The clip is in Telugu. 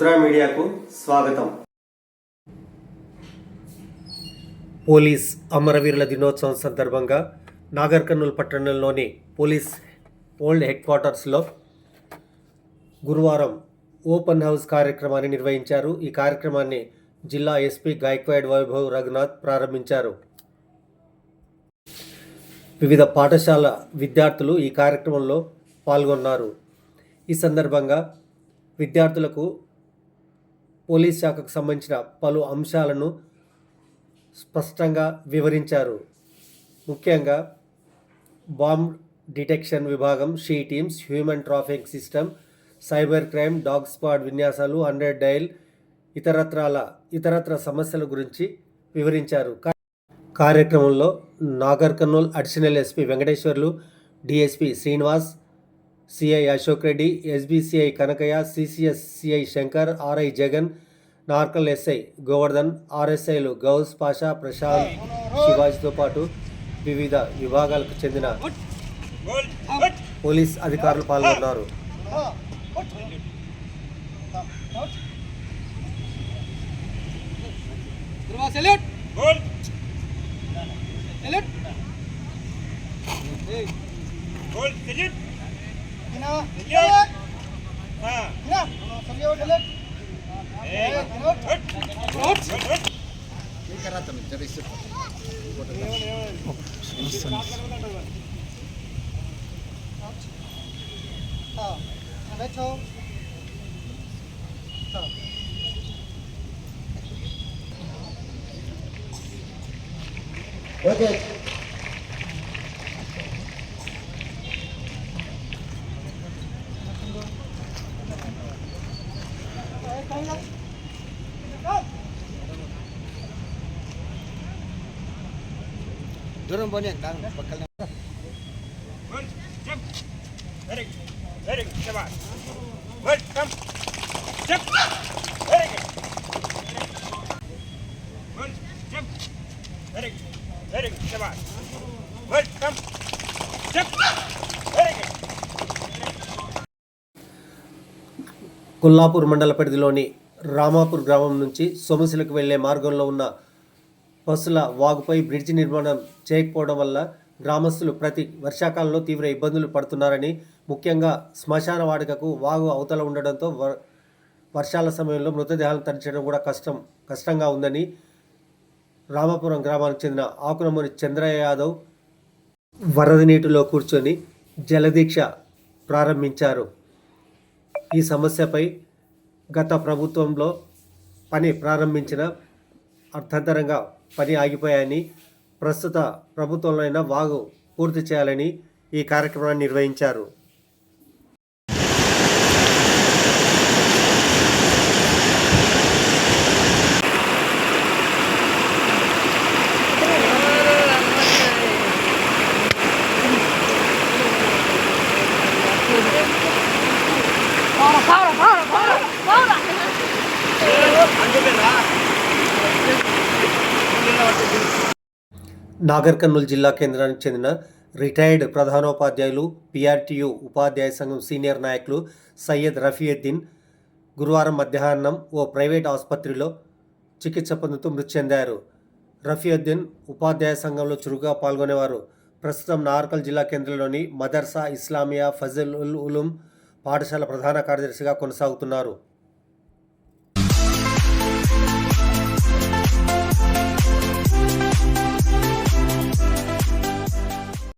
రుద్ర మీడియాకు స్వాగతం. పోలీస్ అమరవీరుల దినోత్సవం సందర్భంగా నాగర్ కర్నూలు పట్టణంలోని పోలీస్ ఓల్డ్ హెడ్ క్వార్టర్స్లో గురువారం ఓపెన్ హౌస్ కార్యక్రమాన్ని నిర్వహించారు. ఈ కార్యక్రమాన్ని జిల్లా ఎస్పీ గాయక్వాడ్ వైభవ్ రఘునాథ్ ప్రారంభించారు. వివిధ పాఠశాల విద్యార్థులు ఈ కార్యక్రమంలో పాల్గొన్నారు. ఈ సందర్భంగా విద్యార్థులకు పోలీస్ శాఖకు సంబంధించిన పలు అంశాలను స్పష్టంగా వివరించారు. ముఖ్యంగా బాంబ్ డిటెక్షన్ విభాగం she teams human traffic system cyber crime dog squad విన్యాసాలు హండ్రెడ్ డైల్ ఇతరత్రాల ఇతరత్ర సమస్యల గురించి వివరించారు. కార్యక్రమంలో Nagar Kurnool additional SP Venkateswarlu DSP Srinivas CI Ashok Reddy SBCI Kanakaiah CCS CI Shankar RI Jagan Narkal SI Govardhan ఆర్ఎస్ఐలు Ghouse Pasha Prashanth శివాజీతో పాటు వివిధ విభాగాలకు చెందిన పోలీస్ అధికారులు పాల్గొన్నారు Gold, digit. બેઠો Okay. కొల్లాపూర్ మండల పరిధిలోని రామాపూర్ గ్రామం నుంచి సొమసులకు వెళ్ళే మార్గంలో ఉన్న బస్సుల వాగుపై బ్రిడ్జి నిర్మాణం చేయకపోవడం వల్ల గ్రామస్తులు ప్రతి వర్షాకాలంలో తీవ్ర ఇబ్బందులు పడుతున్నారని ముఖ్యంగా శ్మశాన వాడుకకు వాగు అవతల ఉండడంతో వ- వర్షాల సమయంలో మృతదేహాలను తరచడం కూడా కష్టం కష్టంగా ఉందని రామాపురం గ్రామానికి చెందిన ఆకునమూరి చంద్రయ్య యాదవ్ వరద నీటిలో కూర్చొని జలదీక్ష ప్రారంభించారు. ఈ సమస్యపై గత ప్రభుత్వంలో పని ప్రారంభించిన అర్థంతరంగా పని ఆగిపోయాయని ప్రస్తుత ప్రభుత్వంలో అయినా వాగు పూర్తి చేయాలని ఈ కార్యక్రమాన్ని నిర్వహించారు Para. నాగర్ కర్నూలు జిల్లా కేంద్రానికి చెందిన రిటైర్డ్ ప్రధానోపాధ్యాయులు పిఆర్టీయు ఉపాధ్యాయ సంఘం సీనియర్ నాయకులు సయ్యద్ రఫీయుద్దీన్ గురువారం మధ్యాహ్నం ఓ ప్రైవేట్ ఆసుపత్రిలో చికిత్స పొందుతూ మృతి చెందారు. రఫీయుద్దీన్ ఉపాధ్యాయ సంఘంలో చురుగ్గా పాల్గొనేవారు. ప్రస్తుతం నార్కల్ జిల్లా కేంద్రంలోని మదర్సా ఇస్లామియా ఫజల్ ఉల్ ఉలుం పాఠశాల ప్రధాన కార్యదర్శిగా కొనసాగుతున్నారు.